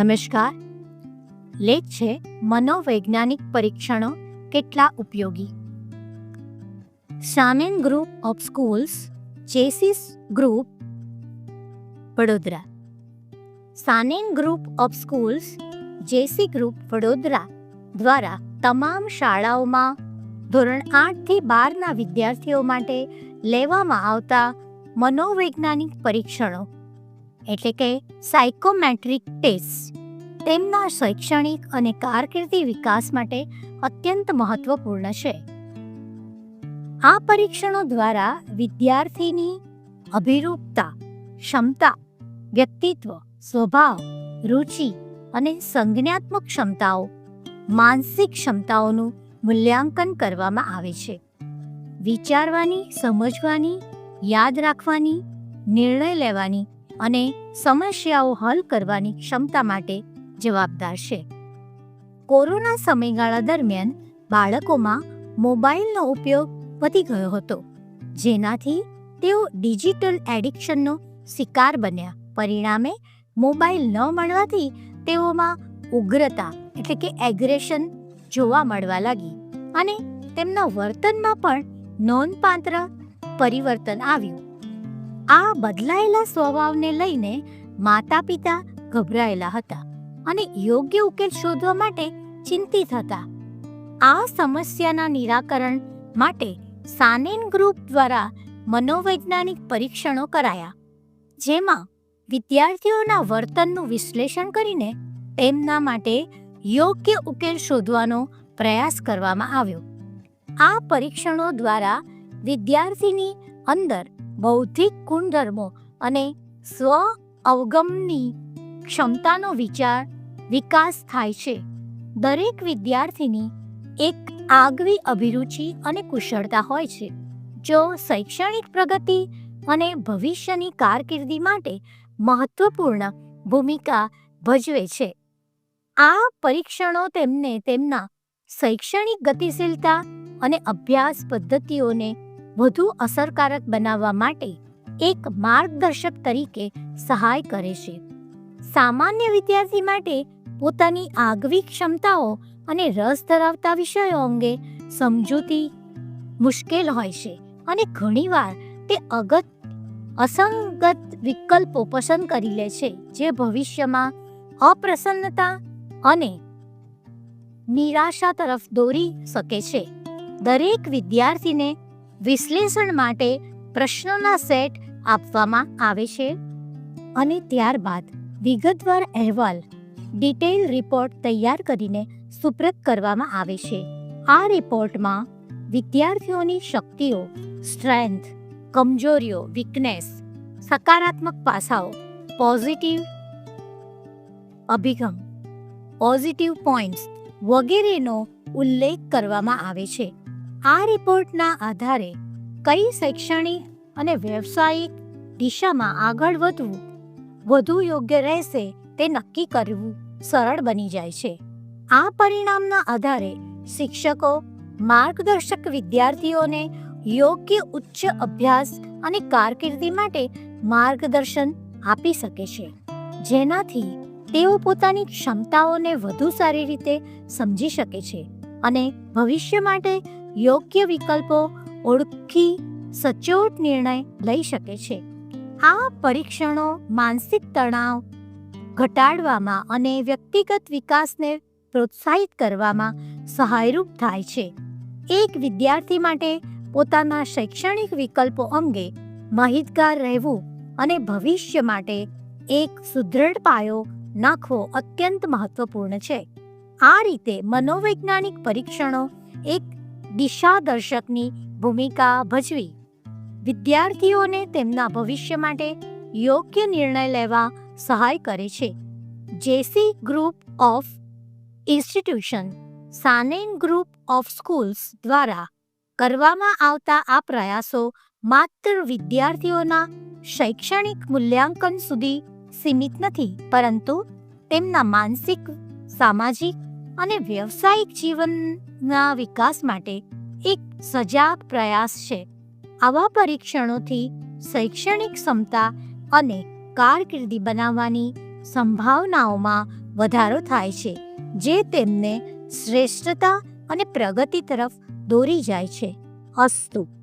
નમસ્કાર. લેખ છે, મનોવૈજ્ઞાનિક પરીક્ષણો કેટલા ઉપયોગી? સામેન ગ્રુપ ઓફ સ્કૂલ્સ ચેસિસ ગ્રુપ વડોદરા. સાનેન group of schools JC group Vadodara દ્વારા તમામ શાળાઓમાં ધોરણ આઠથી બારના વિદ્યાર્થીઓ માટે લેવામાં આવતા મનોવૈજ્ઞાનિક પરીક્ષણો એટલે કે સાયકોમેટ્રિક ટેસ્ટ તેમના શૈક્ષણિક અને કારકિર્દી વિકાસ માટે અત્યંત મહત્વપૂર્ણ છે. આ પરીક્ષણો દ્વારા વિદ્યાર્થીની અભિરૂપતા, ક્ષમતા, વ્યક્તિત્વ, સ્વભાવ, રુચિ અને સંજ્ઞાત્મક ક્ષમતાઓ, માનસિક ક્ષમતાઓનું મૂલ્યાંકન કરવામાં આવે છે. વિચારવાની, સમજવાની, યાદ રાખવાની, નિર્ણય લેવાની અને સમસ્યાઓ હલ કરવાની ક્ષમતા માટે જવાબદાર છે. કોરોના સમયગાળા દરમિયાન બાળકોમાં મોબાઈલનો ઉપયોગ વધી ગયો હતો, જેનાથી તેઓ ડિજિટલ એડિક્શનનો શિકાર બન્યા. પરિણામે મોબાઈલ ન મળવાથી તેઓમાં ઉગ્રતા એટલે કે એગ્રેશન જોવા મળવા લાગી અને તેમના વર્તનમાં પણ નોંધપાત્ર પરિવર્તન આવ્યું. આ બદલાયેલા સ્વભાવને લઈને માતા પિતા ગભરાયેલા હતા અને યોગ્ય ઉકેલ શોધવા માટે ચિંતિત હતા. આ સમસ્યાના નિરાકરણ માટે સાનેન ગ્રુપ દ્વારા મનોવૈજ્ઞાનિક પરીક્ષણો કરાયા, જેમાં વિદ્યાર્થીઓના વર્તનનું વિશ્લેષણ કરીને તેમના માટે યોગ્ય ઉકેલ શોધવાનો પ્રયાસ કરવામાં આવ્યો. આ પરીક્ષણો દ્વારા વિદ્યાર્થીની અંદર બૌદ્ધિક ગુણધર્મો અને સ્વ અવગમની ક્ષમતાનો વિચાર વિકાસ થાય છે. દરેક વિદ્યાર્થીની એક આગવી અભિરુચિ અને કુશળતા હોય છે. જો શૈક્ષણિક પ્રગતિ અને ભવિષ્યની કારકિર્દી માટે મહત્વપૂર્ણ ભૂમિકા ભજવે છે. આ પરીક્ષણો તેમને તેમના શૈક્ષણિક ગતિશીલતા અને અભ્યાસ પદ્ધતિઓને વધુ અસરકારક બનાવવા માટે એક માર્ગદર્શક તરીકે સહાય કરે છે. સામાન્ય વિદ્યાર્થી માટે પોતાની આગવી ક્ષમતાઓ અને રસ ધરાવતા વિષયો અંગે સમજૂતી મુશ્કેલ હોય છે અને ઘણીવાર તે અગત, અસંગત વિકલ્પો પસંદ કરી લે છે જે ભવિષ્યમાં અપ્રસન્નતા અને નિરાશા તરફ દોરી શકે છે. દરેક વિદ્યાર્થીને વિશ્લેષણ માટે પ્રશ્નોના સેટ આપવામાં આવે છે. અને ત્યારબાદ વિગતવાર અહેવાલ ડિટેલ રિપોર્ટ તૈયાર કરીને સુપ્રત કરવામાં આવે છે. આ રિપોર્ટમાં વિદ્યાર્થીઓની શક્તિઓ, સ્ટ્રેન્થ, કમજોરીઓ, વીકનેસ, સકારાત્મક પાસાઓ, પોઝિટિવ અભિગમ, પોઝિટિવ પોઈન્ટ્સ વગેરેનો ઉલ્લેખ કરવામાં આવે છે. આ રિપોર્ટના આધારે કઈ શૈક્ષણિક અને વ્યવસાયિક દિશામાં આગળ વધવું, વધુ યોગ્ય રહેશે તે નક્કી કરવું સરળ બની જાય છે. આ પરિણામના આધારે શિક્ષકો, માર્ગદર્શક વિદ્યાર્થીઓને યોગ્ય ઉચ્ચ અભ્યાસ અને કારકિર્દી માટે માર્ગદર્શન આપી શકે છે. જેનાથી તેઓ પોતાની ક્ષમતાઓને વધુ સારી રીતે સમજી શકે છે અને ભવિષ્ય માટે યોગ્ય વિકલ્પો ઓળખી સચોટ નિર્ણય લઈ શકે છે. આ પરીક્ષણો માનસિક તણાવ ઘટાડવામાં અને વ્યક્તિગત વિકાસને પ્રોત્સાહિત કરવામાં સહાયરૂપ થાય છે. એક વિદ્યાર્થી માટે પોતાના શૈક્ષણિક વિકલ્પો અંગે માહિતગાર રહેવું અને ભવિષ્ય માટે એક સુદૃઢ પાયો નાખવો અત્યંત મહત્વપૂર્ણ છે. આ રીતે મનોવૈજ્ઞાનિક પરીક્ષણો એક દિશાદર્શકની ભૂમિકા ભજવી. વિદ્યાર્થીઓને તેમના ભવિષ્ય માટે યોગ્ય નિર્ણય લેવા સહાય કરે છે. જેસી ગ્રુપ ઓફ ઇન્સ્ટિટ્યુશન, સાનેન ગ્રુપ ઓફ સ્કૂલ્સ દ્વારા કરવામાં આવતા આ પ્રયાસો માત્ર વિદ્યાર્થીઓના શૈક્ષણિક મૂલ્યાંકન સુધી સીમિત નથી, પરંતુ તેમના માનસિક, સામાજિક અને વ્યવસાયિક જીવનના વિકાસ માટે એક સજાગ પ્રયાસ છે. આવા પરીક્ષણોથી શૈક્ષણિક ક્ષમતા અને કારકિર્દી બનાવવાની સંભાવનાઓમાં વધારો થાય છે, જે તેમને શ્રેષ્ઠતા અને પ્રગતિ તરફ દોરી જાય છે. અસ્તુ.